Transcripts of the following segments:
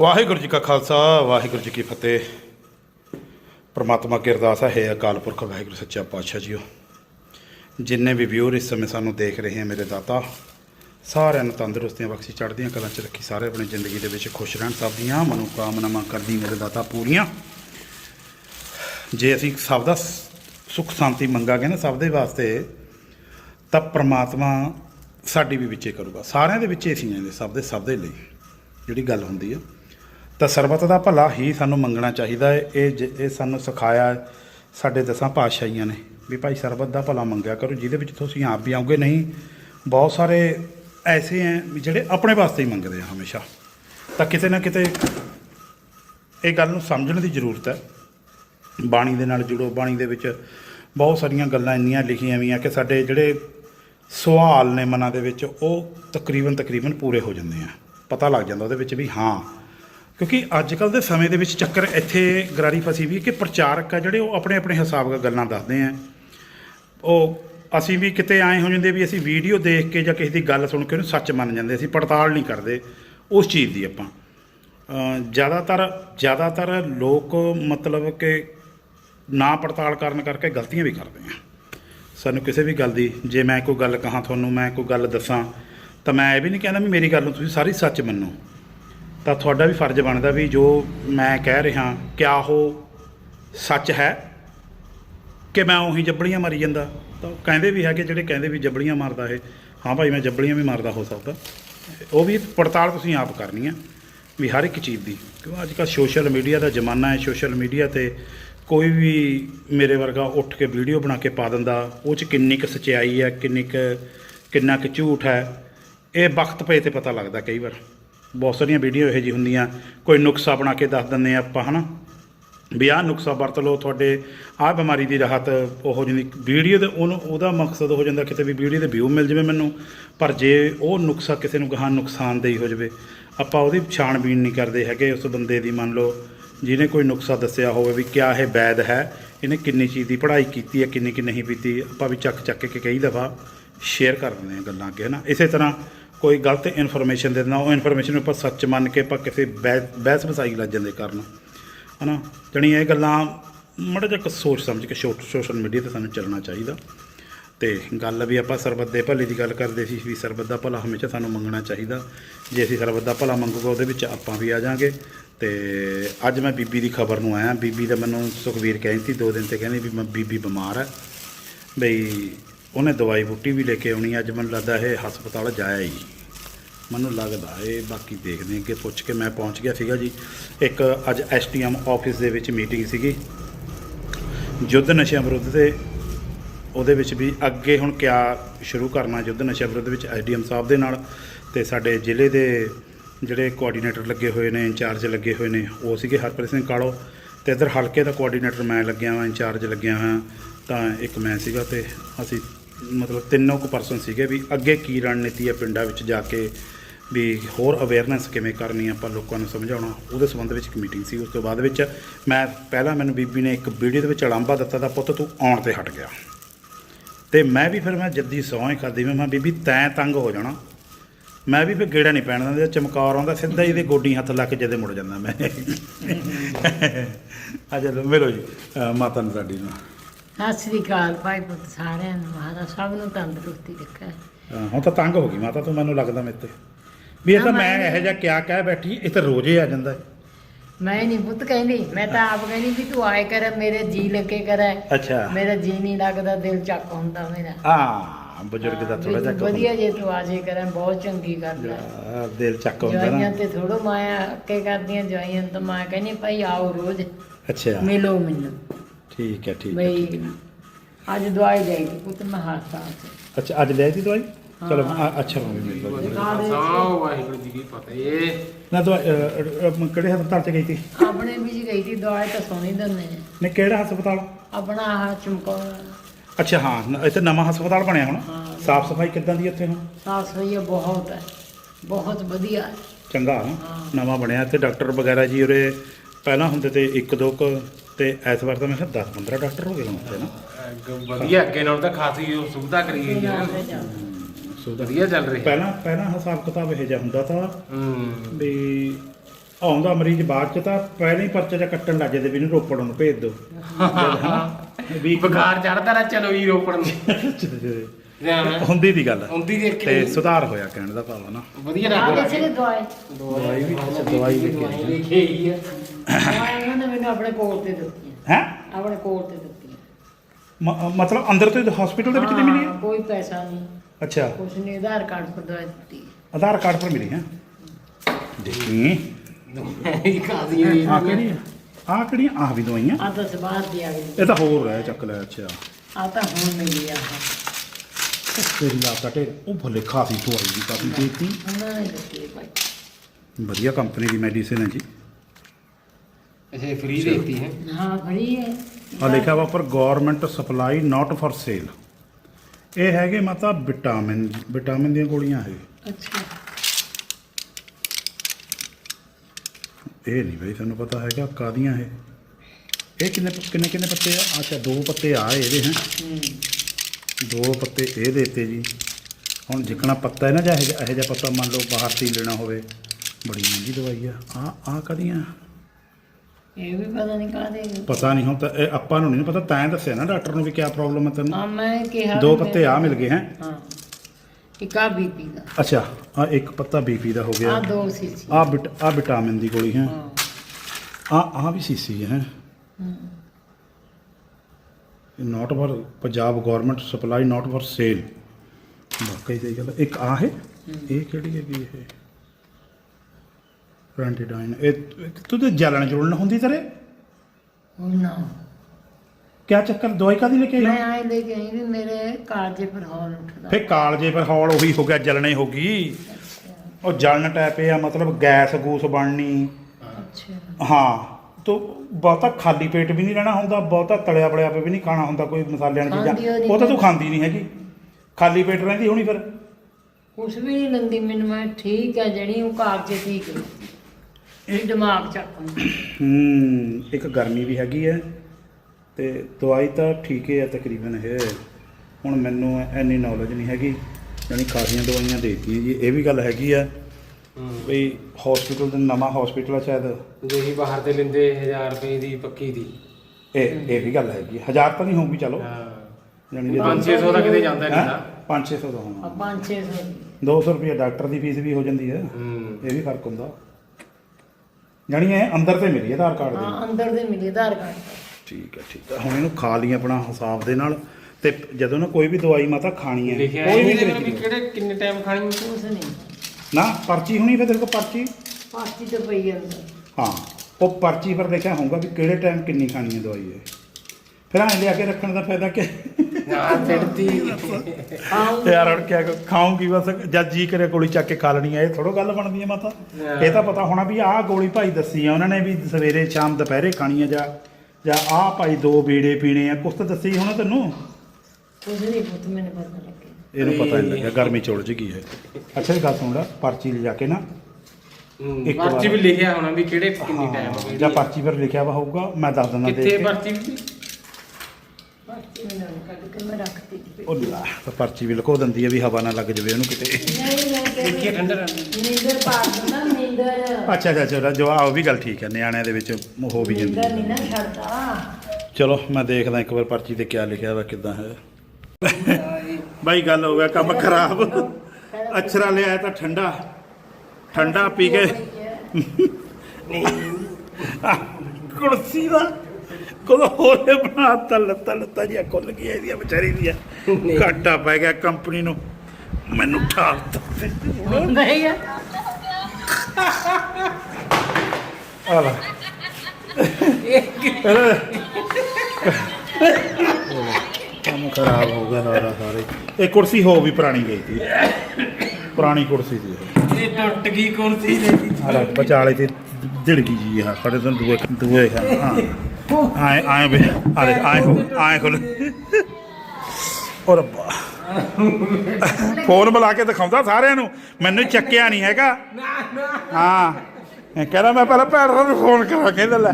ਵਾਹਿਗੁਰੂ ਜੀ ਕਾ ਖਾਲਸਾ, ਵਾਹਿਗੁਰੂ ਜੀ ਕੀ ਫਤਿਹ। ਪ੍ਰਮਾਤਮਾ ਕੀ ਅਰਦਾਸ ਹੈ ਅਕਾਲ ਪੁਰਖ, ਵਾਹਿਗੁਰੂ ਸੱਚਾ ਪਾਤਸ਼ਾਹ ਜੀਓ। ਜਿੰਨੇ ਵੀ ਵਿਊਰ ਇਸ ਸਮੇਂ ਸਾਨੂੰ ਦੇਖ ਰਹੇ ਹੈ ਮੇਰੇ ਦਾਤਾ, ਸਾਰਿਆਂ ਨੂੰ ਤੰਦਰੁਸਤੀਆਂ ਬਖਸ਼ੀ ਚੜ੍ਹਦੀਆਂ ਕਲਾਂ ਚ ਰੱਖੀ, ਸਾਰੇ ਆਪਣੀ ਜ਼ਿੰਦਗੀ ਦੇ ਵਿੱਚ ਖੁਸ਼ ਰਹਿਣ, ਸਭ ਦੀਆਂ ਮਨੋਕਾਮਨਾਵਾਂ ਕਰਦੀ ਮੇਰੇ ਦਾਤਾ ਪੂਰੀਆਂ। ਜੇ ਅਸੀਂ ਸਭ ਦਾ ਸੁੱਖ ਸ਼ਾਂਤੀ ਮੰਗਾਂਗੇ ਨਾ ਸਭ ਦੇ ਵਾਸਤੇ, ਤਾਂ ਪ੍ਰਮਾਤਮਾ ਸਾਡੀ ਵੀ ਵਿੱਚੇ ਕਰੂਗਾ। ਸਾਰਿਆਂ ਦੇ ਵਿੱਚੇ ਅਸੀਂ ਆਂਦੇ ਸਭ ਦੇ ਸਭ ਦੇ ਲਈ। ਜਿਹੜੀ ਗੱਲ ਹੁੰਦੀ ਆ ਤਾਂ ਸਰਬਤ ਦਾ ਭਲਾ ਹੀ ਸਾਨੂੰ ਮੰਗਣਾ ਚਾਹੀਦਾ ਹੈ। ਇਹ ਜ- ਇਹ ਸਾਨੂੰ ਸਿਖਾਇਆ ਸਾਡੇ ਦਸਾਂ ਪਾਤਸ਼ਾਹੀਆਂ ਨੇ ਵੀ ਭਾਈ ਸਰਬਤ ਦਾ ਭਲਾ ਮੰਗਿਆ ਕਰੋ, ਜਿਹਦੇ ਵਿੱਚ ਤੁਸੀਂ ਆਪ ਵੀ ਆਓਗੇ। ਨਹੀਂ, ਬਹੁਤ ਸਾਰੇ ਐਸੇ ਹੈ ਵੀ ਜਿਹੜੇ ਆਪਣੇ ਵਾਸਤੇ ਹੀ ਮੰਗਦੇ ਆ ਹਮੇਸ਼ਾ। ਤਾਂ ਕਿਤੇ ਨਾ ਕਿਤੇ ਇਹ ਗੱਲ ਨੂੰ ਸਮਝਣ ਦੀ ਜ਼ਰੂਰਤ ਹੈ। ਬਾਣੀ ਦੇ ਨਾਲ ਜੁੜੋ। ਬਾਣੀ ਦੇ ਵਿੱਚ ਬਹੁਤ ਸਾਰੀਆਂ ਗੱਲਾਂ ਇੰਨੀਆਂ ਲਿਖੀਆਂ ਹੋਈਆਂ ਕਿ ਸਾਡੇ ਜਿਹੜੇ ਸਵਾਲ ਨੇ ਮਨਾਂ ਦੇ ਵਿੱਚ, ਉਹ ਤਕਰੀਬਨ ਤਕਰੀਬਨ ਪੂਰੇ ਹੋ ਜਾਂਦੇ ਆ। ਪਤਾ ਲੱਗ ਜਾਂਦਾ ਉਹਦੇ ਵਿੱਚ ਵੀ ਹਾਂ ਕਿਉਂਕਿ ਅੱਜ ਕੱਲ ਦੇ ਸਮੇਂ ਦੇ ਵਿੱਚ ਚੱਕਰ ਇੱਥੇ ਗਰਾਰੀ ਫਸੀ ਵੀ ਕਿ ਪ੍ਰਚਾਰਕ ਆ ਜਿਹੜੇ ਉਹ ਆਪਣੇ ਆਪਣੇ ਹਿਸਾਬ ਨਾਲ ਗੱਲਾਂ ਦੱਸਦੇ ਆ। ਉਹ ਅਸੀਂ ਵੀ ਕਿਤੇ ਆਏ ਹੋ ਜਾਂਦੇ ਵੀ ਅਸੀਂ ਵੀਡੀਓ ਦੇਖ ਕੇ ਜਾਂ ਕਿਸੇ ਦੀ ਗੱਲ ਸੁਣ ਕੇ ਉਹਨੂੰ ਸੱਚ ਮੰਨ ਜਾਂਦੇ, ਅਸੀਂ ਪੜਤਾਲ ਨਹੀਂ ਕਰਦੇ ਉਸ ਚੀਜ਼ ਦੀ ਆਪਾਂ। ਜ਼ਿਆਦਾਤਰ ਜ਼ਿਆਦਾਤਰ ਲੋਕ ਮਤਲਬ ਕਿ ਨਾ ਪੜਤਾਲ ਕਰਨ ਕਰਕੇ ਗਲਤੀਆਂ ਵੀ ਕਰਦੇ ਆ। ਸਾਨੂੰ ਕਿਸੇ ਵੀ ਗੱਲ ਦੀ, ਜੇ ਮੈਂ ਕੋਈ ਗੱਲ ਕਹਾਂ ਤੁਹਾਨੂੰ, ਮੈਂ ਕੋਈ ਗੱਲ ਦੱਸਾਂ, ਤਾਂ ਮੈਂ ਇਹ ਵੀ ਨਹੀਂ ਕਹਿੰਦਾ ਵੀ ਮੇਰੀ ਗੱਲ ਨੂੰ ਤੁਸੀਂ ਸਾਰੀ ਸੱਚ ਮੰਨੋ। ਤਾਂ ਤੁਹਾਡਾ ਵੀ ਫਰਜ਼ ਬਣਦਾ ਵੀ ਜੋ ਮੈਂ ਕਹਿ ਰਿਹਾ, ਕਿਆ ਉਹ ਸੱਚ ਹੈ ਕਿ ਮੈਂ ਉਹੀ ਜੱਬੜੀਆਂ ਮਾਰੀ ਜਾਂਦਾ? ਤਾਂ ਕਹਿੰਦੇ ਵੀ ਹੈਗੇ ਜਿਹੜੇ ਕਹਿੰਦੇ ਵੀ ਜੱਬੜੀਆਂ ਮਾਰਦਾ ਇਹ। ਹਾਂ ਭਾਈ, ਮੈਂ ਜੱਬੜੀਆਂ ਵੀ ਮਾਰਦਾ ਹੋ ਸਕਦਾ। ਉਹ ਵੀ ਪੜਤਾਲ ਤੁਸੀਂ ਆਪ ਕਰਨੀ ਹੈ ਵੀ ਹਰ ਇੱਕ ਚੀਜ਼ ਦੀ। ਕਿਉਂ ਅੱਜ ਕੱਲ੍ਹ ਸੋਸ਼ਲ ਮੀਡੀਆ ਦਾ ਜ਼ਮਾਨਾ ਹੈ ਸੋਸ਼ਲ ਮੀਡੀਆ ਤੇ ਕੋਈ ਵੀ ਮੇਰੇ ਵਰਗਾ ਉੱਠ ਕੇ ਵੀਡੀਓ ਬਣਾ ਕੇ ਪਾ ਦਿੰਦਾ, ਉਹ 'ਚ ਕਿੰਨੀ ਕੁ ਸਚਾਈ ਹੈ, ਕਿੰਨੀ ਕੁ, ਕਿੰਨਾ ਕੁ ਝੂਠ ਹੈ, ਇਹ ਵਕਤ ਪਏ ਤੇ ਪਤਾ ਲੱਗਦਾ ਕਈ ਵਾਰ। ਬਹੁਤ ਸਾਰੀਆਂ ਵੀਡੀਓ ਇਹੋ ਜਿਹੀ ਹੁੰਦੀਆਂ। ਕੋਈ ਨੁਕਸਾ ਬਣਾ ਕੇ ਦੱਸ ਦਿੰਦੇ ਆ ਆਪਾਂ, ਹਨਾ? ਵੀ ਆਹ ਨੁਕਸਾ ਵਰਤ ਲਓ, ਤੁਹਾਡੇ ਆਹ ਬਿਮਾਰੀ ਦੀ ਰਾਹਤ ਉਹ ਹੋ ਜਾਂਦੀ। ਵੀਡੀਓ ਦੇ ਉਹਨੂੰ, ਉਹਦਾ ਮਕਸਦ ਹੋ ਜਾਂਦਾ ਕਿਤੇ ਵੀ ਵੀਡੀਓ ਦੇ ਵਿਊ ਮਿਲ ਜਾਵੇ ਮੈਨੂੰ, ਪਰ ਜੇ ਉਹ ਨੁਕਸਾ ਕਿਸੇ ਨੂੰ ਗਾਹਾਂ ਨੁਕਸਾਨਦੇਹੀ ਹੋ ਜਾਵੇ, ਆਪਾਂ ਉਹਦੀ ਛਾਣਬੀਣ ਨਹੀਂ ਕਰਦੇ ਹੈਗੇ, ਉਸ ਬੰਦੇ ਦੀ ਮੰਨ ਲਓ, ਜਿਹਨੇ ਕੋਈ ਨੁਕਸਾ ਦੱਸਿਆ ਹੋਵੇ ਵੀ ਕਿਆ ਇਹ ਵੈਦ ਹੈ, ਇਹਨੇ ਕਿੰਨੀ ਚੀਜ਼ ਦੀ ਪੜ੍ਹਾਈ ਕੀਤੀ ਹੈ, ਕਿੰਨੀ ਕਿ ਨਹੀਂ ਕੀਤੀ ਆਪਾਂ ਵੀ ਚੱਕ ਚੱਕ ਕੇ ਕਈ ਦਫਾ ਸ਼ੇਅਰ ਕਰ ਦਿੰਦੇ ਹਾਂ ਗੱਲਾਂ ਅੱਗੇ ਨਾ ਇਸੇ ਤਰ੍ਹਾਂ ਕੋਈ ਗਲਤ ਇਨਫੋਰਮੇਸ਼ਨ ਦੇ ਦਿੰਦਾ, ਉਹ ਇਨਫੋਰਮੇਸ਼ਨ ਨੂੰ ਆਪਾਂ ਸੱਚ ਮੰਨ ਕੇ ਆਪਾਂ ਕਿਸੇ ਬਹਿ- ਬਹਿਸ ਵਸਾਈ ਲੱਗ ਜਾਂਦੇ ਕਰਨ, ਹਨਾ? ਜਣੀ ਇਹ ਗੱਲਾਂ ਮਾੜਾ ਜਿਹਾ ਸੋਚ ਸਮਝ ਕੇ ਸੋਸ਼ਲ ਮੀਡੀਆ ਤੇ ਸਾਨੂੰ ਚੱਲਣਾ ਚਾਹੀਦਾ। ਤੇ ਗੱਲ ਵੀ ਆਪਾਂ ਸਰਬੱਤ ਦੇ ਭਲੇ ਦੀ ਗੱਲ ਕਰਦੇ ਸੀ ਵੀ ਸਰਬੱਤ ਦਾ ਭਲਾ ਹਮੇਸ਼ਾ ਸਾਨੂੰ ਮੰਗਣਾ ਚਾਹੀਦਾ। ਜੇ ਅਸੀਂ ਸਰਬੱਤ ਦਾ ਭਲਾ ਮੰਗੂਗਾ, ਉਹਦੇ ਵਿੱਚ ਆਪਾਂ ਵੀ ਆ ਜਾਾਂਗੇ। ਤੇ ਅੱਜ ਮੈਂ ਬੀਬੀ ਦੀ ਖਬਰ ਨੂੰ ਆਇਆ। ਬੀਬੀ ਦਾ ਮੈਨੂੰ ਸੁਖਵੀਰ ਕਹਿੰਦੀ ਸੀ ਦੋ ਦਿਨ ਤੇ ਕਹਿੰਦੀ ਵੀ ਮੈਂ ਬੀਬੀ ਬਿਮਾਰ ਹੈ ਬਈ ਉਹਨੇ ਦਵਾਈ ਬੂਟੀ ਵੀ ਲੈ ਕੇ ਆਉਣੀ ਅੱਜ ਮੈਨੂੰ ਲੱਗਦਾ ਇਹ ਹਸਪਤਾਲ ਜਾਇਆ ਹੀ ਮੈਨੂੰ ਲੱਗਦਾ ਇਹ ਬਾਕੀ ਦੇਖਦੇ ਹਾਂ ਕਿ ਪੁੱਛ ਕੇ ਮੈਂ ਪਹੁੰਚ ਗਿਆ ਸੀਗਾ ਜੀ। ਇੱਕ ਅੱਜ ਐਸਟੀਐਮ ਆਫਿਸ ਦੇ ਵਿੱਚ ਮੀਟਿੰਗ ਸੀਗੀ। ਯੁੱਧ ਨਸ਼ਿਆਂ ਵਿਰੁੱਧ ਦੇ ਉਹਦੇ ਵਿੱਚ ਵੀ ਅੱਗੇ ਹੁਣ ਕਿਆ ਸ਼ੁਰੂ ਕਰਨਾ ਯੁੱਧ ਨਸ਼ਿਆਂ ਵਿਰੁੱਧ ਵਿੱਚ ਐਸਡੀਐਮ ਸਾਹਿਬ ਦੇ ਨਾਲ ਤੇ ਸਾਡੇ ਜ਼ਿਲ੍ਹੇ ਦੇ ਜਿਹੜੇ ਕੋਆਰਡੀਨੇਟਰ ਲੱਗੇ ਹੋਏ ਨੇ, ਇੰਚਾਰਜ ਲੱਗੇ ਹੋਏ ਨੇ, ਉਹ ਸੀਗੇ ਹਰਪ੍ਰੀਤ ਸਿੰਘ ਕਾਲੋ ਤੇ ਇਧਰ ਹਲਕੇ ਦਾ ਕੋਆਰਡੀਨੇਟਰ ਮੈਂ ਲੱਗਿਆ ਹਾਂ ਇੰਚਾਰਜ ਲੱਗਿਆ ਹਾਂ। ਤਾਂ ਇੱਕ ਮੈਂ ਸੀਗਾ ਤੇ ਅਸੀਂ ਮਤਲਬ ਤਿੰਨੋਂ ਕੁ ਪਰਸਨ ਸੀਗੇ ਵੀ ਅੱਗੇ ਕੀ ਰਣਨੀਤੀ ਹੈ ਪਿੰਡਾਂ ਵਿੱਚ ਜਾ ਕੇ ਵੀ ਹੋਰ ਅਵੇਅਰਨੈਸ ਕਿਵੇਂ ਕਰਨੀ ਆ ਆਪਾਂ ਲੋਕਾਂ ਨੂੰ ਸਮਝਾਉਣਾ ਉਹਦੇ ਸੰਬੰਧ ਵਿੱਚ ਇੱਕ ਮੀਟਿੰਗ ਸੀ। ਉਸ ਤੋਂ ਬਾਅਦ ਵਿੱਚ ਮੈਂ ਪਹਿਲਾਂ ਮੈਨੂੰ ਬੀਬੀ ਨੇ ਇੱਕ ਵੀਡੀਓ ਦੇ ਵਿੱਚ ਅਲਾਂਬਾ ਦਿੱਤਾ ਦਾ ਪੁੱਤ ਤੂੰ ਆਉਣ ਤੇ ਹਟ ਗਿਆ। ਤੇ ਮੈਂ ਵੀ ਫਿਰ ਮੈਂ ਜੱਦੀ ਸੌਂ ਹੀ ਖਾਦੀ ਮੈਂ ਬੀਬੀ ਤੈਂ ਤੰਗ ਹੋ ਜਾਣਾ। ਮੈਂ ਵੀ ਫਿਰ ਗੇੜਾ ਨਹੀਂ ਪੈਣ ਦਿੰਦਾ ਚਮਕੌਰ ਆਉਂਦਾ ਸਿੱਧਾ ਹੀ ਇਹਦੇ ਗੋਡੀ ਹੱਥ ਲਾ ਕੇ ਜਦੇ ਮੁੜ ਜਾਂਦਾ ਮੈਂ। ਆ ਚਲੋ ਮਿਲੋ ਜੀ ਮਾਤਾ ਨੂੰ ਸਾਡੀ ਨੂੰ। ਸਤਿ ਸ੍ਰੀ ਅਕਾਲ ਭਾਈ ਪੁੱਤ ਸਾਰਿਆਂ ਨੂੰ ਮਹਾਰਾਜ ਸਭ ਨੂੰ ਤੰਦਰੁਸਤੀ ਰੱਖੇ। ਅਹ ਹੁਣ ਤਾਂ ਤੰਗ ਹੋ ਗਈ ਮਾਤਾ ਤੂੰ ਮੈਨੂੰ ਲੱਗਦਾ ਮੇਰੇ ਤੇ। ਵੀ ਇਹ ਤਾਂ ਮੈਂ ਇਹੋ ਜਿਹਾ ਕਿਆ ਕਹਿ ਬੈਠੀ ਇਹ ਤਾਂ ਰੋਜ਼ੇ ਆ ਜਾਂਦਾ। ਹੈ। ਮੈਂ ਨਹੀਂ ਪੁੱਤ ਕਹਿੰਦੀ ਮੈਂ ਤਾਂ ਆਪ ਕਹਿੰਦੀ ਵੀ ਤੂੰ ਆਏ ਕਰ ਮੇਰੇ ਜੀ ਲੱਗੇ ਕਰ। ਅੱਛਾ। ਮੇਰਾ ਜੀ ਨਹੀਂ ਲੱਗਦਾ ਦਿਲ ਚੱਕ ਹੁੰਦਾ ਮੇਰਾ। ਆ ਬਜ਼ੁਰਗ ਦਾ ਥੋੜਾ ਜਿਹਾ ਵਧੀਆ ਜੇ ਤੂੰ ਆ ਜੇ ਕਰ ਬਹੁਤ ਚੰਗੀ ਗੱਲ ਹੈ ਆ, ਦਿਲ ਚੱਕ ਹੁੰਦਾ ਜਵਾਈਆਂ ਨਾ ਤੇ ਥੋੜੋ ਮਾਇਆ ਅੱਕੇ ਕਰਦੀਆਂ ਜਵਾਈਆਂ ਨੂੰ ਤਾਂ ਮੈਂ ਕਹਿੰਦੀ ਭਾਈ ਆਓ ਰੋਜ਼। ਅੱਛਾ। ਮਿਲੋ ਮੈਨੂੰ। ਠੀਕ ਹੈ ਠੀਕ ਹੈ ਬਈ ਅੱਜ ਦਵਾਈ ਲੈ ਗਈ ਪੁੱਤ ਮੈਂ ਹਸਪਤਾਲ ਚ ਅੱਛਾ ਅੱਜ ਲੈ ਦੀ ਦਵਾਈ? ਚਲੋ ਆ- ਅੱਛਾ ਮੰਮੀ ਮੇਰੀ ਦਵਾਈ। ਸਾਹ ਵਾਹਿਗੁਰੂ ਜੀ ਕੀ ਫਤਿਹ। ਨਾ ਦਵਾਈ ਅ, ਅ, ਅ, ਕਿਹੜੇ ਹਸਪਤਾਲ ਚ ਗਈ ਸੀ ਆਪਣੇ ਵੀ ਜੀ ਗਈ ਸੀ ਦਵਾਈ ਤਾਂ ਸੋਹਣੀ ਦਿੰਦੇ ਨੇ ਨੇ ਕਿਹੜਾ ਹਸਪਤਾਲ? ਆਪਣਾ ਆਹ ਚਮਕੌਰ। ਅੱਛਾ ਹਾਂ ਨ- ਇੱਥੇ ਨਵਾਂ ਹਸਪਤਾਲ ਬਣਿਆ ਹੁਣ। ਹਾਂ। ਸਾਫ਼ ਸਫ਼ਾਈ ਕਿੱਦਾਂ ਦੀ ਇੱਥੇ ਹੁਣ? ਸਾਫ਼ ਸਫ਼ਾਈ ਬਹੁਤ ਹੈ ਬਹੁਤ ਵਧੀਆ। ਹੈ। ਚੰਗਾ ਹਾਂ। ਨਵਾਂ ਬਣਿਆ ਤੇ ਡਾਕਟਰ ਵਗੈਰਾ ਜੀ ਉਰੇ ਪਹਿਲਾਂ ਹੁੰਦੇ ਤੇ ਇੱਕ ਦੋ ਕੁ ਤੇ ਇਸ ਵਾਰ ਤਾਂ ਮੈਂ ਕਿਹਾ 10 15 ਡਾਕਟਰ ਹੋ ਗਏ ਹੁਣ ਉੱਥੇ ਨਾ। ਅੱਗੇ ਵਧੀਆ ਅੱਗੇ ਨਾਲ ਤਾਂ ਖਾਸੀ ਉਹ ਸੁਵਿਧਾ ਕਰੀ ਗਈ ਹੈ। ਸੁਵਿਧਾ। ਵਧੀਆ ਚੱਲ ਰਹੀ। ਹੈ ਪਹਿਲਾਂ ਪਹਿਲਾਂ ਹਿਸਾਬ ਕਿਤਾਬ ਇਹ ਜਿਹਾ ਹੁੰਦਾ ਤਾਂ ਹੂੰ। ਵੀ ਆਉਂਦਾ ਮਰੀਜ਼ ਬਾਅਦ ਚ ਤਾਂ ਪਹਿਲਾਂ ਹੀ ਪਰਚਾ ਜਾਂ ਕੱਟਣ ਲੱਗ ਜਾਂਦੇ ਵੀ ਇਹਨੂੰ ਰੋਪੜ ਨੂੰ ਭੇਜ ਦਿਓ। ਵੀ ਬੁਖਾਰ ਚੜਦਾ ਰਾ ਚਲੋ ਹੀ ਰੋਪੜ ਨੂੰ। ਜਾਣਾ ਹੁੰਦੀ ਦੀ ਗੱਲ। ਹੁੰਦੀ ਦੇਖ ਕੇ ਤੇ ਸੁਧਾਰ ਹੋਇਆ ਕਹਿਣ ਦਾ ਭਾਵ ਨਾ। ਵਧੀਆ ਆ ਲੱਗ ਕਿਸੇ ਨੇ ਦਵਾਈ ਦਵਾਈ ਵੀ ਦਵਾਈ ਵੀ ਲਿਖੇ ਹੀ ਆ ਦਵਾਈ ਉਹਨਾਂ ਨੇ ਮੈਨੂੰ ਆਪਣੇ ਕੋਲ ਤੇ ਦਿੱਤੀ ਹੈ? ਆਪਣੇ ਕੋਲ ਤੇ ਦਿੱਤੀ ਮਤਲਬ ਅੰਦਰ ਤੋਂ ਹਸਪੀਟਲ ਦੇ ਵਿੱਚ ਨਹੀਂ ਮਿਲੀ ਹੈ? ਕੋਈ ਪੈਸਾ ਨਹੀਂ। ਅੱਛਾ। ਕੁਛ ਨਹੀਂ ਆਧਾਰ ਕਾਰਡ ਪਰ ਦਵਾਈ ਦਿੱਤੀ ਆਧਾਰ ਕਾਰਡ ਪਰ ਮਿਲੀ ਹੈ ਦੇਖੀ। ਇਹ ਕਾਦੀ ਹੋਈ ਆ ਕਿਹੜੀ ਆ ਵੀ ਦਵਾਈਆਂ? ਆ ਤਾਂ ਸਵਾਦ ਦੀ ਆ ਗਈ। ਇਹ ਤਾਂ ਹੋਰ ਹੈ ਚੱਕ ਲੈ ਅੱਛਾ। ਆ ਤਾਂ ਹੁਣ ਮਿਲੀ ਆ। ਤੇਰੀ ਲਾਤਾ ਢੇਰ ਉਹ ਭਲੇ ਖਾਸੀ ਦਵਾਈ ਵੀ ਕਾਫੀ ਦੇਤੀ। ਉਹਨਾਂ ਨੇ ਦਿੱਤੀ ਭਾਈ। ਵਧੀਆ ਕੰਪਨੀ ਦੀ ਮੈਡੀਸਿਨ ਹੈ ਜੀ। ਇਹ ਫ੍ਰੀ ਦੇਤੀ ਹੈ? ਹਾਂ ਬੜੀ ਹੈ। ਆ ਲਿਖਿਆ ਵਾ ਪਰ government supply not for sale ਇਹ ਹੈਗੇ ਮਾਤਾ ਵਿਟਾਮਿਨ ਵਿਟਾਮਿਨ ਦੀਆਂ ਗੋਲੀਆਂ ਹੈ ਅੱਛਾ। ਇਹ ਨਹੀਂ ਬਈ ਤੁਹਾਨੂੰ ਪਤਾ ਹੈਗਾ ਕਾਦੀਆਂ ਇਹ। ਇਹ ਕਿੰਨੇ ਕਿੰਨੇ ਕਿੰਨੇ ਪੱਤੇ ਆ? ਅੱਛਾ ਦੋ ਪੱਤੇ ਆ ਇਹਦੇ ਹੈ। ਹੂੰ। ਦੋ ਪੱਤੇ ਇਹ ਦੇਤੇ ਜੀ। ਹੁਣ ਜਿੱਕਣਾ ਪੱਤਾ ਹੈ ਨਾ ਜਾਂ ਇਹ ਜਿਹਾ ਪੱਤਾ ਮੰਨ ਲਓ ਬਾਹਰ ਤੋਂ ਹੀ ਲੈਣਾ ਹੋਵੇ ਬੜੀ ਮਹਿੰਗੀ ਦਵਾਈ ਆ। ਆ ਆ ਕਾਦੀਆਂ ਇਹ ਵੀ ਪਤਾ ਨਹੀਂ ਕਾਹਦੇ ਪਤਾ ਨਹੀਂ ਹੁਣ ਤਾਂ ਇਹ ਆਪਾਂ ਨੂੰ ਨਹੀਂ ਪਤਾ ਤੈਂ ਦੱਸਿਆ ਨਾ ਡਾਕਟਰ ਨੂੰ ਵੀ ਕੀ ਪ੍ਰੋਬਲਮ ਹੈ ਤੈਨੂੰ। ਆ ਮੈਂ ਕਿਹਾ ਦੋ ਪੱਤੇ ਆ ਮਿਲ ਗਏ ਹੈ? ਹਾਂ। ਇੱਕ ਆ ਬੀਪੀ ਦਾ। ਅੱਛਾ ਆ ਇੱਕ ਪੱਤਾ ਬੀਪੀ ਦਾ ਹੋ ਆ ਗਿਆ ਦੋ ਸੀਸੀ ਆ ਵਿਟ ਆ ਵਿਟਾਮਿਨ ਦੀ ਗੋਲੀ ਹੈ? ਹਾਂ। ਆ ਆ ਵੀ ਸੀਸੀ ਹੈ। Not for Punjab government supply not for sale ਵਾਕਈ ਸਹੀ ਗੱਲ ਹੈ। ਇੱਕ ਆ ਹੈ। ਇਹ ਕਿਹੜੀ ਹੈਗੀ ਇਹ? ਰੈਂਟੀਡਾਈਨ ਇਹ ਤੂੰ ਤੇ ਜਲਣ ਜੁਲਣ ਹੁੰਦੀ ਤੇਰੇ। ਨਾ। ਕਿਆ ਚੱਕਰ? ਦਵਾਈ ਕਾਦੀ ਲੈ ਕੇ ਆਈ? ਮੈਂ? ਆਏ ਲੈ ਕੇ ਆਈ ਵੀ ਮੇਰੇ ਕਾਲਜੇ ਪਰ ਹੌਲ ਉੱਠਦਾ। ਫੇ ਕਾਲਜੇ ਪਰ ਹੌਲ ਉਹੀ ਹੋ ਗਿਆ ਜਲਣੇ ਹੋ ਗਈ। ਉਹ ਜਲਣ ਟੈਪ ਇਹ ਆ ਮਤਲਬ ਗੈਸ ਗੂਸ ਬਣਨੀ। ਅੱਛਾ। ਹਾਂ। ਤੋ ਬਹੁਤਾ ਖਾਲੀ ਪੇਟ ਵੀ ਨਹੀਂ ਰਹਿਣਾ ਹੁੰਦਾ ਬਹੁਤਾ ਤਲਿਆ ਬਲਿਆ ਵੀ ਨਹੀਂ ਖਾਣਾ ਹੁੰਦਾ ਕੋਈ ਮਸਾਲਿਆਂ ਵਾਲੀ ਖਾਂਦੀ ਚੀਜ਼ਾਂ ਉਹ ਤਾਂ ਤੂੰ ਖਾਂਦੀ ਨਹੀਂ ਹੈਗੀ। ਖਾਲੀ ਪੇਟ ਰਹਿੰਦੀ ਹੋਣੀ ਫਿਰ। ਕੁਛ ਵੀ ਨਹੀਂ ਲੰਦੀ ਮੈਨੂੰ ਮੈਂ ਠੀਕ ਹੈ ਜਿਹੜੀ ਉਹ ਕਾਲਜੇ ਠੀਕ ਹੈ ਇਹ ਦਿਮਾਗ ਚੱਕ ਹੂੰ ਇੱਕ ਗਰਮੀ ਵੀ ਹੈਗੀ ਹੈ ਤੇ ਦਵਾਈ ਤਾਂ ਠੀਕ ਹੈ ਤਕਰੀਬਨ ਇਹ। ਹੁਣ ਮੈਨੂੰ ਐਨੀ ਨੌਲੇਜ ਨਹੀਂ ਹੈਗੀ ਯਾਨੀ ਖਾਸੀਆਂ ਦਵਾਈਆਂ ਦੇਤੀਆਂ ਜੀ ਇਹ ਵੀ ਗੱਲ ਹੈਗੀ ਆ। ਬਈ ਹਸਪੀਟਲ ਦਾ ਨਵਾਂ ਹਸਪੀਟਲ ਆ ਸ਼ਾਇਦ। ਜੇ ਹੀ ਬਾਹਰ ਤੇ ਲੈਂਦੇ 1000 ਰੁਪਏ ਦੀ ਪੱਕੀ ਦੀ। ਇਹ ਇਹ ਵੀ ਗੱਲ ਹੈਗੀ। ਹਜ਼ਾਰ ਤਾਂ ਨਹੀਂ ਹੋਊਗੀ ਚਲੋ। ਹਾਂ। ਯਾਨੀ 500 ਦਾ ਕਿਤੇ ਜਾਂਦਾ ਨਹੀਂ ਨਾ। 5-600 ਦਾ ਹੋਣਾ। ਆ 5-600 200 ਰੁਪਏ ਡਾਕਟਰ ਦੀ ਫੀਸ ਵੀ ਹੋ ਜਾਂਦੀ ਹੈ। ਹੂੰ। ਇਹ ਵੀ ਫ਼ਰਕ ਹੁੰਦਾ। ਜਾਣੀ ਇਹ ਅੰਦਰ ਤੇ ਮਿਲੀ ਆਧਾਰ ਕਾਰਡ ਦੇ ਹਾਂ ਅੰਦਰ ਦੇ ਮਿਲੇ ਆਧਾਰ ਕਾਰਡ ਠੀਕ ਹੈ ਠੀਕ ਹੈ। ਹੁਣ ਇਹਨੂੰ ਖਾ ਲਈ ਆਪਣਾ ਹਿਸਾਬ ਦੇ ਨਾਲ ਤੇ ਜਦੋਂ ਨਾ ਕੋਈ ਵੀ ਦਵਾਈ ਮਾਤਾ ਖਾਣੀ ਹੈ ਕੋਈ ਵੀ। ਕਿਹੜੇ ਕਿੰਨੇ ਟਾਈਮ ਖਾਣੀ ਕੁਛ ਨਹੀਂ। ਨਾ ਪਰਚੀ ਹੋਣੀ ਫਿਰ ਤੇਰੇ ਕੋਲ ਪਰਚੀ? ਪਾਸਤੀ ਤੇ ਪਈ ਅੰਦਰ। ਹਾਂ ਉਹ ਪਰਚੀ ਪਰ ਲਿਖਿਆ ਹੋਊਗਾ ਵੀ ਕਿਹੜੇ ਟਾਈਮ ਕਿੰਨੀ ਖਾਣੀ ਹੈ ਦਵਾਈ ਇਹ। ਫਿਰ ਐਂ ਲਿਆ ਕੇ ਰੱਖਣ ਦਾ ਫਾਇਦਾ ਕੀ? ਨਾ ਚੜਦੀ ਆਉਂ ਯਾਰ ਹੁਣ ਕਿਆ ਕ- ਖਾਊਂਗੀ ਬਸ ਜਦ ਜੀ ਕਰੇ ਗੋਲੀ ਚੱਕ ਕੇ ਖਾ ਲੈਣੀ ਹੈ ਇਹ ਥੋੜੋ ਗੱਲ ਬਣਦੀ ਹੈ ਮਾਤਾ। ਹਾਂ। ਇਹ ਤਾਂ ਪਤਾ ਹੋਣਾ ਵੀ ਆਹ ਗੋਲੀ ਭਾਈ ਦੱਸੀ ਆ ਉਹਨਾਂ ਨੇ ਵੀ ਸਵੇਰੇ ਸ਼ਾਮ ਦੁਪਹਿਰੇ ਖਾਣੀ ਹੈ ਜਾਂ ਜਾਂ ਆਹ ਭਾਈ ਦੋ ਬੀੜੇ ਪੀਣੇ ਆ ਕੁਛ ਤਾਂ ਦੱਸੀ ਹੋਣਾ ਤੈਨੂੰ? ਕੁਛ ਨਹੀਂ ਪੁੱਤ ਮੈਨੂੰ ਪਤਾ ਲੱਗੇ। ਇਹਨੂੰ ਪਤਾ ਨਹੀਂ ਲੱਗਿਆ ਗਰਮੀ ਚ ਉਲਝ ਗਈ ਹੈ ਅੱਛਾ ਇਹ ਗੱਲ ਸੁਣ ਲੈ ਪਰਚੀ ਲਿਜਾ ਕੇ ਨਾ। ਇੱਕ ਪਰਚੀ ਵੀ ਲਿਖਿਆ ਹੋਣਾ ਵੀ ਕਿਹੜੇ ਕਿੰਨੀ ਟਾਈਮ ਹਾਂ, ਜਾਂ ਪਰਚੀ ਪਰ ਲਿਖਿਆ ਵਾ ਹੋਊਗਾ ਮੈਂ ਦੱਸ ਦਿੰਦਾ ਕਿੱਥੇ ਦੇਖ ਕੇ। ਪਰਚੀ ਵੀ? ਕੱਢ ਕੇ ਮੈਂ ਰੱਖਤੀ। ਉਹ ਲੈ ਤਾਂ ਪਰਚੀ ਵੀ ਲਕੋ ਦਿੰਦੀ ਹੈ ਵੀ ਹਵਾ ਨਾ ਲੱਗ ਜਵੇ ਉਹਨੂੰ ਕਿਤੇ। ਨਹੀਂ ਮੈਂ ਦੇਖੀਏ ਕਹਿੰਦੀ ਠੰਡਾ ਰਹਿੰਦਾ ਨੀਂਦਰ ਪਾ ਦਿੰਦਾ ਨੀਂਦਰ। ਅੱਛਾ ਅੱਛਾ ਚਲੋ ਜੋ ਆ ਉਹ ਵੀ ਗੱਲ ਠੀਕ ਹੈ ਨਿਆਣਿਆਂ ਦੇ ਵਿੱਚ ਹੋ ਵੀ ਜਾਂਦੀ ਨੀਂਦਰ ਨਹੀਂ ਹੈ ਨਾ ਛੱਡਦਾ। ਚਲੋ ਮੈਂ ਦੇਖਦਾ ਇੱਕ ਵਾਰ ਪਰਚੀ ਤੇ ਕਿਆ ਲਿਖਿਆ ਵਾ ਕਿਦਾਂ ਹੈ ਬਾਈ ਗੱਲ ਹੋ ਗਿਆ ਕੰਮ ਖਰਾਬ। ਅਛਰਾ ਲਿਆ ਤਾਂ ਠੰਡਾ। ਠੰਡਾ ਪੀ ਕੇ। ਕੁਰਸੀ ਦਾ ਕੋਲ ਹੋਰੇ ਬਣਾਤਾ ਲੱਤਾਂ ਲੱਤਾਂ ਜਿਹਾ ਖੁੱਲ ਗਈਆਂ ਇਹਦੀਆਂ ਵਿਚਾਰੀ ਦੀਆਂ। ਘਾਟਾ ਪੈ ਗਿਆ ਕੰਪਨੀ ਨੂੰ। ਮੈਨੂੰ ਠਾਲਤਾ ਨਹੀਂ ਆ। ਆ ਲੈ। ਕੰਮ ਖਰਾਬ ਹੋ ਗਿਆ ਸਾਰਾ ਸਾਰੇ। ਇਹ ਕੁਰਸੀ ਹੋ ਵੀ ਪੁਰਾਣੀ ਗਈ ਸੀ। ਪੁਰਾਣੀ ਕੁਰਸੀ ਸੀ ਇਹ। ਟੁੱਟ ਗਈ ਕੁਰਸੀ ਦੇ ਹਾਲਾ ਵਿਚਾਲੇ ਤੇ ਦਿੜ ਗਈ ਜੀ ਆ ਸਾਡੇ ਤੋਂ ਦੂਏ ਦੂਏ ਹਾਂ ਆਏ ਆਏ ਵੇ ਆ ਦੇ ਆਏ ਹੋ ਆਏ ਖੁੱਲ ਉਹ ਰੱਬਾ। ਫੋਨ ਬੁਲਾ ਕੇ ਦਿਖਾਉਂਦਾ ਸਾਰਿਆਂ ਨੂੰ। ਮੈਨੂੰ ਚੱਕਿਆ ਨਹੀਂ ਹੈਗਾ। ਹਾਂ। ਕਹਿੰਦਾ ਮੈਂ ਪਹਿਲਾਂ ਭੈਣ ਨੂੰ ਫੋਨ ਕਰਾ ਕੇ ਲੈ।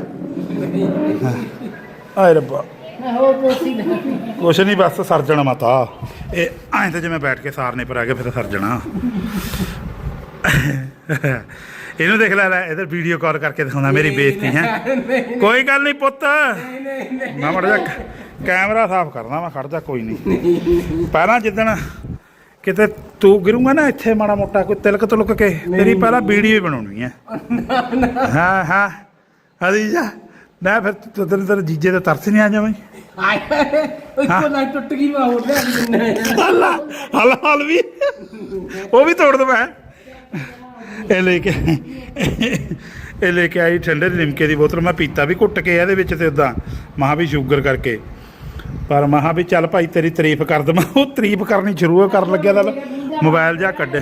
ਆਏ ਰੱਬਾ। ਹੋਰ ਕੋਸੀ ਨਾ ਕੁਛ ਨਹੀਂ ਬਸ ਸਰਜਣ ਮਾਤਾ। ਇਹ ਐਂ ਤਾਂ ਜਿਵੇਂ ਬੈਠ ਕੇ ਸਾਰਨੇ ਪਰ ਆ ਕੇ ਫਿਰ ਸਰਜਣਾ। ਇਹਨੂੰ ਦੇਖ ਲੈ ਲੈ ਇਧਰ ਵੀਡੀਓ ਕਾਲ ਕਰਕੇ ਦਿਖਾਉਂਦਾ ਮੇਰੀ ਬੇਇੱਜ਼ਤੀ ਹੈ। ਕੋਈ ਗੱਲ ਨਹੀਂ ਪੁੱਤ। ਮੈਂ ਮੜ ਜਾ ਕੈਮਰਾ ਸਾਫ਼ ਕਰਦਾ ਮੈਂ ਖੜ ਜਾ ਕੋਈ ਨਹੀਂ। ਪਹਿਲਾਂ ਜਿੱਦਣ ਕਿਤੇ ਤੂੰ ਗਿਰੂੰਗਾ ਨਾ ਇੱਥੇ ਮਾੜਾ ਮੋਟਾ ਕੋਈ ਤਿਲਕ ਤੁਲਕ ਕੇ ਤੇਰੀ ਪਹਿਲਾਂ ਵੀਡੀਓ ਹੀ ਬਣਾਉਣੀ ਹੈ। ਹਾਂ ਹਾਂ। ਹਦੀ ਜਾ। ਮੈਂ ਫਿਰ ਤੇਰੇ ਤੇਰੇ ਜੀਜੇ ਤੇ ਤਰਸ ਨਹੀਂ ਆ ਜਾਵੇਂ। ਆਏ ਇੱਕੋ ਨਾਲ ਟੁੱਟ ਗਈ ਮੈਂ ਹੋਰ ਦਿੰਨੇ ਹਲਾ ਹਲਾ ਹਲ ਵੀ। ਉਹ ਵੀ ਤੋੜ ਦਵਾਂ। ਇਹ ਲੈ ਕੇ ਇਹ ਲੈ ਕੇ ਆਈ ਠੰਡੇ ਦੇ ਲਿਮਕੇ ਦੀ ਬੋਤਲ। ਮੈਂ ਪੀਤਾ ਵੀ ਘੁੱਟ ਕੇ ਇਹਦੇ ਵਿੱਚ ਤੇ ਉਦਾਂ ਮਹਾ ਵੀ ਸ਼ੂਗਰ ਕਰਕੇ। ਪਰ ਮਹਾ ਵੀ ਚੱਲ ਭਾਈ ਤੇਰੀ ਤਾਰੀਫ ਕਰ ਦਵਾਂ। ਉਹ ਤਾਰੀਫ ਕਰਨੀ ਸ਼ੁਰੂ ਕਰਨ ਲੱਗਿਆ ਤਾਂ ਮੋਬਾਈਲ ਜਾ ਕੱਢੇ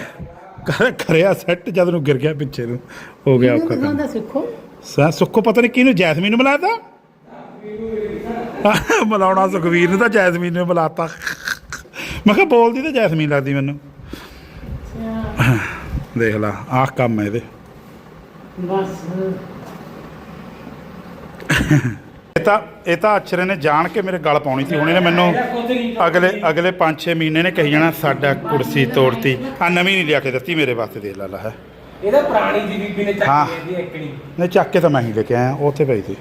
ਕਰ- ਕਰਿਆ ਸੈੱਟ ਜਦ ਨੂੰ ਗਿਰ ਗਿਆ ਪਿੱਛੇ ਨੂੰ। ਹੋ ਗਿਆ ਔਖਾ ਕੰਮ। ਦਾ ਸਿੱਖੋ ਸਾ ਸੁੱਖੋ ਪਤਾ ਨਹੀਂ ਕਿਹਨੂੰ ਜੈਸਮੀਨ ਨੂੰ ਮਿਲਾਤਾ ਮਿਲਾਉਣਾ ਸੁਖਵੀਰ ਨੂੰ ਤਾਂ ਜੈਸਮੀਨ ਨੂੰ ਮਿਲਾਤਾ ਮੈਂ ਕਿਹਾ ਬੋਲਦੀ ਤਾਂ ਜੈਸਮੀਨ ਲੱਗਦੀ ਮੈਨੂੰ। ਦੇਖ ਲਾ ਆਹ ਕੰਮ ਹੈ ਇਹਦੇ। ਬਸ। ਇਹ ਤਾਂ ਇਹ ਤਾਂ ਅਛਰੇ ਨੇ ਜਾਣ ਕੇ ਮੇਰੇ ਗਲ ਪਾਉਣੀ ਸੀ ਹੁਣ ਇਹਨੇ ਮੈਨੂੰ ਅਗਲੇ ਅਗਲੇ 5-6 ਮਹੀਨੇ ਨੇ ਕਹੀ ਜਾਣਾ ਸਾਡਾ ਕੁਰਸੀ ਤੋੜਤੀ। ਆ ਨਵੀਂ ਨਹੀਂ ਲਿਆ ਕੇ ਦਿੱਤੀ ਮੇਰੇ ਵਾਸਤੇ ਦੇ ਲਾ ਲਾ। ਹੈ ਇਹਦਾ ਪੁਰਾਣੀ ਦੀ ਬੀਬੀ ਨੇ ਹਾਂ। ਚੱਕ ਲਈ ਇੱਕਣੀ ਨਹੀਂ। ਚੱਕ ਕੇ ਤਾਂ ਮੈਂ ਹੀ ਲੈ ਕੇ ਆਇਆ ਉਹ ਉੱਥੇ ਪਈ ਸੀ।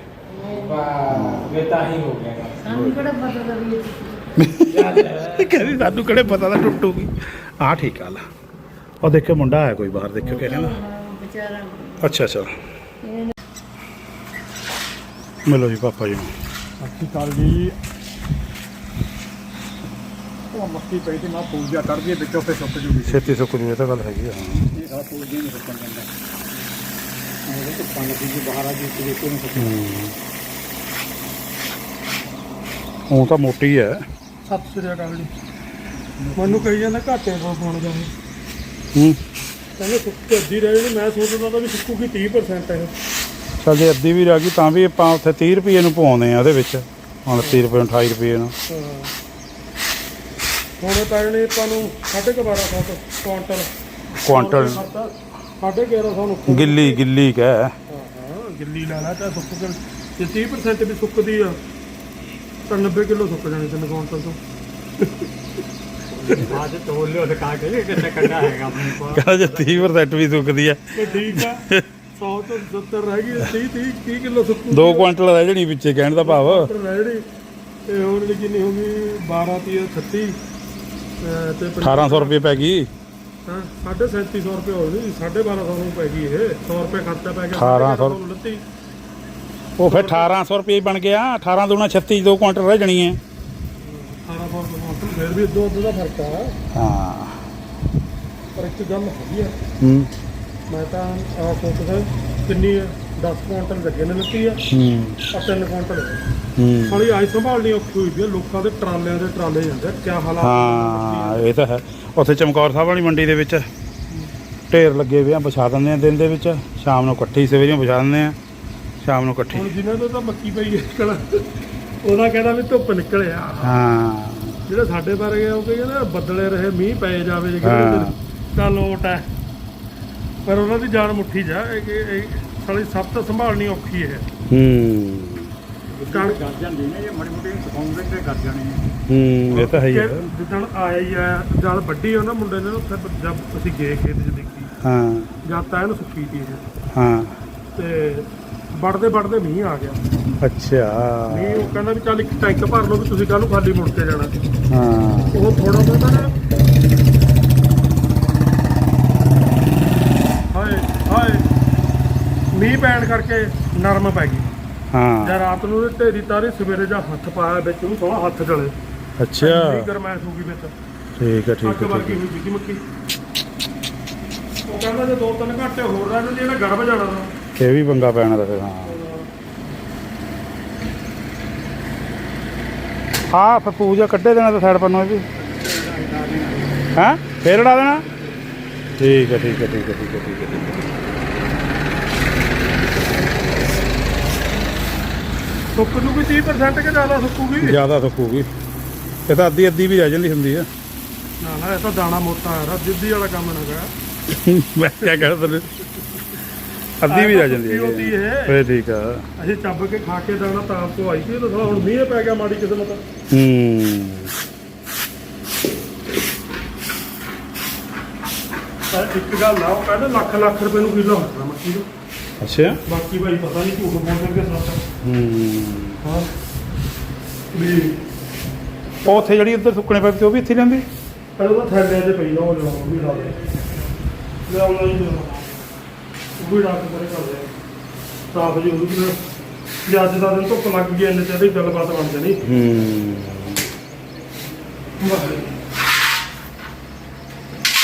ਵਾਹ ਇਹ ਤਾਂ ਹੀ ਹੋ ਗਿਆ। ਸਾਨੂੰ ਕਿਹੜਾ ਪਤਾ ਦਾ ਵੀ ਇਹ ਕਹਿੰਦੀ ਸਾਨੂੰ ਕਿਹੜੇ ਪਤਾ ਤਾਂ ਟੁੱਟੂਗੀ ਆਹ ਠੀਕ ਆ ਲਾ। ਉਹ ਦੇਖੋ ਮੁੰਡਾ ਆਇਆ ਕੋਈ ਬਾਹਰ ਦੇਖਿਓ ਕਿਹ ਕਹਿੰਦਾ ਵਿਚਾਰਾ। ਅੱਛਾ ਅੱਛਾ। ਮਿਲੋ ਜੀ ਪਾਪਾ ਜੀ ਨੂੰ। ਸਤਿ ਸ਼੍ਰੀ ਅਕਾਲ ਜੀ। ਉਹ ਮੱਕੀ ਪਈ ਤੇ ਮੈਂ ਪੂਜਾ ਕਰਦੀ ਹੈ ਵਿੱਚੋਂ ਫੇ ਸੁੱਕ ਜੂਗੀ। ਛੇਤੀ ਸੁੱਕ ਜੂ ਇਹ ਤਾਂ ਗੱਲ ਹੈਗੀ ਆ। ਹਾਂ ਇਹ ਸਾਰਾ ਪੂਜਾ ਨਹੀਂ ਸੁੱਕਣ ਦਿੰਦਾ। ਉਹ ਤਾਂ ਪੰਨ ਦੀ ਬਾਹਰ ਆ ਜੀ ਤੇ ਦੇਖੋ ਨੂੰ ਸੁੱਕ ਉਹ ਤਾਂ ਮੋਟੀ ਹੈ। ਸਤਿ ਸ਼੍ਰੀ ਅਕਾਲ ਜੀ। ਮੈਨੂੰ ਕਹੀ ਜਾਂਦਾ ਘਾਟੇ ਤੋਂ ਫੋਨ ਜਾਵੇ ਹੂੰ। ਕਹਿੰਦੇ ਸੁੱਕ ਅੱਧੀ ਰਹਿ ਜਾਣੀ ਮੈਂ ਸੋਚਦਾ ਤਾਂ ਵੀ ਸੁੱਕੂਗੀ 30% ਇਹ। ਚੱਲ ਜੇ ਅੱਧੀ ਵੀ ਰਹਿ ਗਈ ਤਾਂ ਵੀ ਆਪਾਂ ਉੱਥੇ 30 ਰੁਪਏ ਨੂੰ ਪਵਾਉਂਦੇ ਆ ਉਹਦੇ ਵਿੱਚ। 29 ਰੁਪਏ ਨੂੰ 28 ਰੁਪਏ ਨੂੰ। ਹੁਣ ਤਾਂ ਇਹਨੇ ਆਪਾਂ ਨੂੰ 1250 ਕੁਆਂਟਲ। ਕੁਆਂਟਲ। ਸਾਢੇ 1100 ਨੂੰ ਗਿੱਲੀ ਗਿੱਲੀ ਕਹਿ। ਹਾਂ ਗਿੱਲੀ ਲਾ ਲਾ ਤਾਂ ਸੁੱਕ ਕੇ ਜੇ 30% ਵੀ ਸੁੱਕਦੀ ਆ ਤਾਂ 90 ਕਿਲੋ ਸੁੱਕ ਜਾਣੀ ਤਿੰਨ ਕੁਆਂਟਲ ਤੋਂ। ਅੱਜ ਤੋਲ ਲਿਓ ਦਿਖਾ ਕੇ ਕਿੱਥੇ ਕੱਢਾ ਹੈਗਾ ਆਪਣੇ ਕੋਲ? ਕਹਿੰਦਾ ਜੇ 30% ਵੀ ਸੁੱਕਦੀ ਤੇ ਠੀਕ ਆ 100 ਤੋਂ 70 ਰਹਿ ਗਈ 30 30 30 ਕਿਲੋ ਸੁੱਕੂ 2 ਕੁਆਂਟਲ ਰਹਿ ਜਣੀ ਵਿੱਚੇ ਕਹਿਣ ਦਾ ਭਾਵ। ਰਹਿ ਜਿਹੜੀ ਤੇ ਹੁਣ ਜਿਹੜੀ ਕਿੰਨੀ ਹੋ ਗਈ 12 30 36 ਅਹ ਤੇ 1800 ਰੁਪਏ ਪੈ ਗਈ। ਹਾਂ 3750 ਰੁਪਏ ਹੋ ਗਈ 1250 ਨੂੰ ਪੈ ਗਈ ਇਹ। 100 ਰੁਪਏ ਖਰਚਾ ਪੈ ਗਿਆ 1800 ਨੂੰ ਲੱਤੀ। ਉਹ ਫਿਰ 1800 ਰੁਪਏ ਬਣ ਗਿਆ 18 ਦੂਣਾ 36 2 ਕੁਆਂਟਲ ਰਹਿ ਜਣੀ ਹੈ। 1800 ਰੁਪਏ ਮੌਸਮ ਫਿਰ ਵੀ ਦੋ ਅੱਧ ਦਾ ਫ਼ਰਕ ਆ। ਹਾਂ। ਪਰ ਇੱਕ ਗੱਲ ਹੈਗੀ ਆ। ਹੂੰ। ਮੈਂ ਤਾਂ ਆ ਸੋਚਦਾ ਕਿੰਨੀ ਆ 10 ਕੁਆਂਟਲ ਲੱਗੇ ਨੇ ਲੱਤੀ ਆ ਹੂੰ। ਆ 3 ਕੁਆਂਟਲ ਹੂੰ। ਸਾਲੀ ਆਈ ਸੰਭਾਲਣੀ ਔਖੀ ਹੋਈ ਵੀ ਲੋਕਾਂ ਦੇ ਟਰਾਲਿਆਂ ਦੇ ਟਰਾਲੇ ਜਾਂਦੇ ਆ ਕਿਆ ਹਾਲਾਤ ਹਾਂ ਇਹ ਤਾਂ ਹੈ। ਉੱਥੇ ਚਮਕੌਰ ਸਾਹਿਬ ਵਾਲੀ ਮੰਡੀ ਦੇ ਵਿੱਚ ਢੇਰ ਲੱਗੇ ਹੋਏ ਆ ਵਿਛਾ ਦਿੰਦੇ ਆ ਦਿਨ ਦੇ ਵਿੱਚ। ਸ਼ਾਮ ਨੂੰ ਇਕੱਠੀ ਸਵੇਰੇ ਵਿਛਾ ਦਿੰਦੇ ਆ ਸ਼ਾਮ ਨੂੰ ਇਕੱਠੀ। ਹੁਣ ਜਿਨ੍ਹਾਂ ਤੋਂ ਤਾਂ ਮੱਕੀ ਪਈ ਹੈ ਕਲਾ ਉਹਦਾ ਕਹਿੰਦਾ ਵੀ ਧੁੱਪ ਨਿਕਲਿਆ ਹਾਂ। ਜਿਹੜੇ ਸਾਡੇ ਬਾਰੇ ਉਹ ਕਹਿੰਦੇ ਬੱਦਲੇ ਰਹੇ ਮੀਂਹ ਪਏ ਜਾਵੇ ਜੇ ਹਾਂ। ਤਾਂ ਲੋਟ ਹੈ ਪਰ ਉਹਨਾਂ ਦੀ ਜਾਨ ਮੁੱਠੀ ਜਾ ਇਹ ਕਿ ਇਹ ਸਾਲੀ ਸਭ ਤੋਂ ਸੰਭਾਲਣੀ ਔਖੀ ਹੈ ਹੂੰ। ਕਣਕ ਕਰ ਜਾਂਦੀ ਨੇ ਇਹ ਮੜੀ ਮੋਟੀ ਸੁਕਾਉਂਦੇ ਤੇ ਕਰ ਜਾਣੀ ਹੈ ਹੂੰ ਇਹ ਤਾਂ ਹੈ ਹੀ ਹੈ ਜਿੱਦਣ ਆਇਆ ਹੀ ਆ ਜਦ ਵੱਡੀ ਉਹਨਾਂ ਮੁੰਡੇ ਨੇ ਉੱਥੇ ਜਦ ਅਸੀਂ ਗਏ ਖੇਤ 'ਚ ਦੇਖੀ। ਹਾਂ। ਜਦ ਤਾਂ ਇਹਨੂੰ ਸੁੱਕੀ ਤੀ ਇਹ। ਹਾਂ। ਤੇ ਵੜਦੇ ਵੜਦੇ ਮੀਂਹ ਆ ਗਿਆ। ਅੱਛਾ। ਮੀਂਹ ਉਹ ਕਹਿੰਦਾ ਵੀ ਚੱਲ ਇੱਕ ਟੈਂਕ ਭਰ ਲਓ ਵੀ ਤੁਸੀਂ ਕੱਲ ਨੂੰ ਖਾਲੀ ਮੁੜ ਕੇ ਜਾਣਾ। ਹਾਂ। ਉਹ ਥੋੜਾ ਬਹੁਤਾ ਨਾ ਹਾਏ ਹਾਏ ਮੀਂਹ ਪੈਣ ਕਰਕੇ ਨਰਮ ਪੈ ਗਈ। ਹਾਂ। ਜਾਂ ਰਾਤ ਨੂੰ ਇਹਦੇ ਢੇਰੀ ਤਾਰੇ ਸਵੇਰੇ ਜਾਂ ਹੱਥ ਪਾਇਆ ਵਿੱਚ ਉਹਨੂੰ ਥੋੜਾ ਹੱਥ ਚਲੇ ਅੱਛਾ। ਮੀਂਹ ਗਰਮੈਸ਼ ਹੋ ਗਈ ਵਿੱਚ। ਠੀਕ ਹੈ ਠੀਕ ਅੱਗ ਹੈ। ਵਰਗੀ ਹੋਈ ਸੀਗੀ ਮੱਕੀ। ਉਹ ਕਹਿੰਦਾ ਜੇ ਦੋ ਤਿੰਨ ਘੰਟੇ ਹੋਰ ਰਹਿ ਜਾਂਦੇ ਇਹਨੇ ਗੜਬ ਜਾਣਾ ਤਾਂ। ਇਹ ਵੀ ਪੰਗਾ ਪੈਣਾ ਦਾ ਫਿਰ ਹਾਂ। ਹਾਂ ਫਿਰ ਪੂਜਾ ਕੱਢੇ ਦੇਣਾ ਤਾਂ ਸਾਈਡ ਪੰਨੋਂ ਇਹ ਵੀ ਹਾਂ? ਫੇਰ ਉਡਾ ਦੇਣਾ? ਠੀਕ ਹੈ ਠੀਕ ਹੈ ਠੀਕ ਹੈ ਠੀਕ ਹੈ ਠੀਕ ਹੈ ਠੀਕ ਹੈ। ਸੁੱਕ ਨੂੰ ਵੀ 30% ਕਿ ਜ਼ਿਆਦਾ ਸੁੱਕੂਗੀ? ਜ਼ਿਆਦਾ ਸੁੱਕੂਗੀ। ਇਹ ਤਾਂ ਅੱਧੀ ਅੱਧੀ ਵੀ ਰਹਿ ਜਾਂਦੀ ਹੁੰਦੀ ਆ। ਨਾ ਨਾ ਇਹ ਤਾਂ ਦਾਣਾ ਮੋਟਾ ਹੈ ਜਿੱਦੀ ਵਾਲਾ ਕੰਮ ਨਾ ਕਰ। ਮੈਂ ਕਿਆ ਕਹਿ ਤੈਨੂੰ? ਅੱਧੀ ਵੀ ਰਹਿ ਜਾਂਦੀ ਹੈ। ਫੇਰ ਠੀਕ ਆ। ਅਸੀਂ ਚੱਬ ਕੇ ਖਾ ਕੇ ਦਾਣਾ ਤੋਂ ਆਈ ਸੀ ਤਾਂ ਹੁਣ ਮੀਂਹ ਪੈ ਗਿਆ ਮਾੜੀ ਕਿਸਮਤ। ਹੂੰ। ਇੱਕ ਗੱਲ ਆ ਉਹ ਕਹਿੰਦੇ ਲੱਖ ਲੱਖ ਰੁਪਏ ਨੂੰ ਕਿਲੋ ਹੁੰਦਾ ਮੱਕੀ ਦਾ ਅੱਛਾ। ਬਾਕੀ ਭਾਈ ਪਤਾ ਨਹੀਂ ਝੂਠ ਬੋਲਦੇ ਕਿ ਸੱਚ। ਹੂੰ। ਹਾਂ। ਵੀ ਉਹ ਉੱਥੇ ਜਿਹੜੀ ਉੱਧਰ ਸੁੱਕਣੇ ਪਏ ਤੇ ਉਹ ਵੀ ਇੱਥੇ ਲੈਂਦੀ ਪਹਿਲਾਂ ਤਾਂ ਥੈਲੇ 'ਚ ਪਈ ਨਾ ਉਹ ਲਿਆਉਣਾ ਉਹ ਵੀ ਲਾ ਦੇ ਲਿਆਉਣਾ ਹੀ ਲਿਆਉਣਾ ਉਹ ਵੀ ਰਾਤ ਕਰੇ ਕਰ ਲਿਆ। ਸਾਫ਼ ਜੀ ਉਹਨੂੰ ਵੀ ਜੇ ਅੱਜ ਦਾ ਦਿਨ ਧੁੱਪ ਲੱਗ ਗਈ ਇੰਨੇ ਚਾਹਦੇ ਗੱਲਬਾਤ ਬਣ ਜਾਣੀ। ਹੂੰ।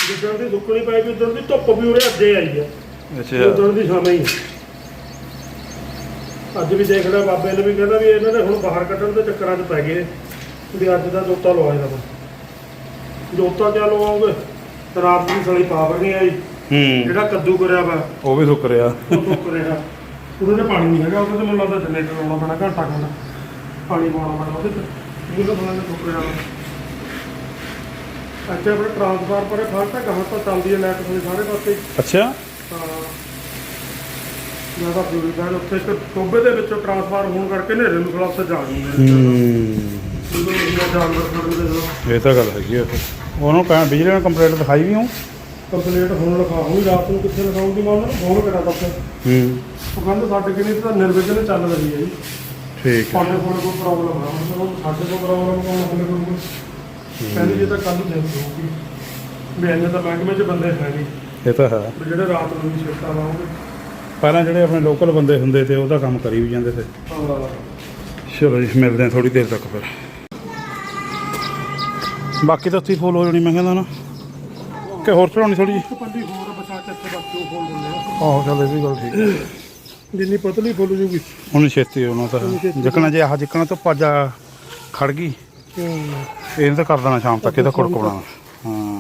ਜਿੱਦਣ ਦੀ ਸੁੱਕਣੀ ਪਈ ਵੀ ਉਦੋਂ ਦੀ ਧੁੱਪ ਵੀ ਉਰੇ ਅੱਗੇ ਆਈ ਆ। ਅੱਛਾ। ਉਦੋਂ ਦੀ ਸ਼ਾਮੇ ਹੀ। ਅੱਜ ਵੀ ਦੇਖ ਲਿਆ ਬਾਬੇ ਨੇ ਵੀ ਕਹਿੰਦਾ ਵੀ ਇਹਨਾਂ ਨੇ ਹੁਣ ਬਾਹਰ ਕੱਢਣ ਦੇ ਚੱਕਰਾਂ 'ਚ ਪੈ ਗਏ। ਵੀ ਅੱਜ ਦਾ ਜੋਤਾ ਲਵਾ ਜਾਣਾ ਜੋਤਾ ਕਿਆ ਲਵਾਓਗੇ? ਰਾਤ ਦੀ ਸਲੀ ਪਾਵਰ ਨਹੀਂ ਆਈ। ਹੂੰ। ਜਿਹੜਾ ਕੱਦੂ ਕਰਿਆ ਵਾ ਉਹ ਵੀ ਸੁੱਕ ਰਿਹਾ। ਉਹ ਧੁੱਪ ਰਿਹਾ। ਉਹਦੇ ਤੇ ਪਾਣੀ ਨਹੀਂ ਹੈਗਾ ਉਹਦੇ ਤੇ ਮੈਨੂੰ ਲੱਗਦਾ ਜਨਰੇਟਰ ਲਾਉਣਾ ਪੈਣਾ ਘੰਟਾ ਘੰਟਾ ਪਾਣੀ ਪਾਉਣਾ ਪੈਣਾ ਉਹਦੇ ਤੇ। ਉਹਦੇ ਤੋਂ ਧੁੱਪ ਰਿਹਾ ਵਾ। ਅੱਛਾ ਆਪਣੇ ਟਰਾਂਸਫਾਰ ਪਰੇ ਕਹਾਂ ਤਾਂ ਚੱਲਦੀ ਹੈ ਲਾਈਟ ਸਾਰੇ ਸਾਰੇ ਪਾਸੇ। ਅੱਛਾ। ਤਾਂ ਜ਼ਿਆਦਾ ਜ਼ਰੂਰੀ ਹੈ ਉੱਥੇ ਇੱਕ ਟੋਬੇ ਦੇ ਵਿੱਚੋਂ ਟਰਾਂਸਫਾਰ ਹੋਣ ਕਰਕੇ ਹਨੇਰੇ ਨੂੰ ਥੋੜਾ ਉੱਥੇ ਜਾ ਜਾਂਦੇ ਨੇ ਹੂੰ ਇਹ ਤਾਂ ਗੱਲ ਹੈਗੀ ਆ। ਫਿਰ ਉਹਨੂੰ ਕਹਿ ਬਿਜਲੀ ਨਾਲ ਕੰਪਲੀਟ ਦਿਖਾਈ ਵੀ ਹੂੰ ਕੰਪਲੀਟ ਹੋਣ ਲਿਖਾਉਂਗੀ ਰਾਤ ਨੂੰ ਕਿੱਥੇ ਲਿਖਾਉਂਗੀ ਮੈਂ ਉਹਨਾਂ ਨੂੰ ਫੋਨ ਕਰਾਂ ਤੱਕ ਹੂੰ। ਉਹ ਕਹਿੰਦੇ ਸਾਡੇ ਕਿਨੇ ਤਾਂ ਨਿਰਵਿਘਨ ਚੱਲ ਰਹੀ ਹੈ ਜੀ। ਠੀਕ ਹੈ। ਸਾਡੇ ਕੋਲ ਕੋਈ ਪ੍ਰੋਬਲਮ ਆ ਮਤਲਬ ਸਾਡੇ ਕੋਲ ਪ੍ਰੋਬਲਮ ਕੌਣ ਕੋਲ? ਕੋਈ ਕਹਿੰਦੇ ਜੇ ਤਾਂ ਕੱਲ ਨੂੰ ਦੇਖ ਹੋਊਗੀ ਵੀ ਇੰਨੇ ਤਾਂ ਮਹਿਕਮੇ 'ਚ ਬੰਦੇ ਹੈ ਨਹੀਂ। ਇਹ ਤਾਂ ਹੈ। ਜਿਹੜੇ ਰਾਤ ਨੂੰ ਵੀ ਸ਼ਿਫਟਾਂ ਲਾਉਂਗੇ ਪਹਿਲਾਂ ਜਿਹੜੇ ਆਪਣੇ ਲੋਕਲ ਬੰਦੇ ਹੁੰਦੇ ਤੇ ਉਹਦਾ ਕੰਮ ਕਰੀ ਵੀ ਜਾਂਦੇ ਤੇ। ਚਲੋ ਜੀ ਮਿਲਦੇ ਹਾਂ ਥੋੜੀ ਦੇਰ ਤੱਕ ਫਿਰ। ਬਾਕੀ ਤਾਂ ਉੱਥੇ ਫੁੱਲ ਹੋ ਜਾਣੀ ਮੈਂ ਕਹਿੰਦਾ ਨਾ। ਕਿ ਹੋਰ ਚੜਾਉਣੀ ਥੋੜੀ ਪੱਲੀ ਹੋਰ ਬਚਾ ਕੇ ਇੱਥੇ ਬਾਕੀ ਉਹ ਖੋਲ ਦਿੰਦੇ ਆ ਆਹੋ ਚੱਲ ਇਹ ਵੀ ਗੱਲ ਠੀਕ ਹੈ ਜਿੰਨੀ ਪਤਲੀ ਫੁੱਲ ਜੂਗੀ ਉਹਨੂੰ ਛੇਤੀ ਉਹਨਾਂ ਤਾਂ ਜਿੱਕਣਾ ਜੇ ਆਹ ਜਿੱਕਣਾ ਤੋਂ ਪਾਜਾ ਖੜ ਗਈ। ਇਹਨੂੰ ਤਾਂ ਕਰ ਦੇਣਾ ਸ਼ਾਮ ਤੱਕ ਇਹਦਾ ਕੁੜਕੁਣਾ ਹਾਂ।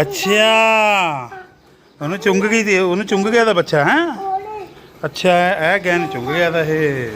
ਅੱਛਾ। ਉਹਨੂੰ ਚੁੰਗ ਗਈ ਤੇ ਉਹਨੂੰ ਚੁੰਗ ਗਿਆ ਦਾ ਬੱਚਾ ਹੈ? ਅੱਛਾ ਇਹ ਗੈਨ ਚੁੰਗ ਗਿਆ ਦਾ ਇਹ।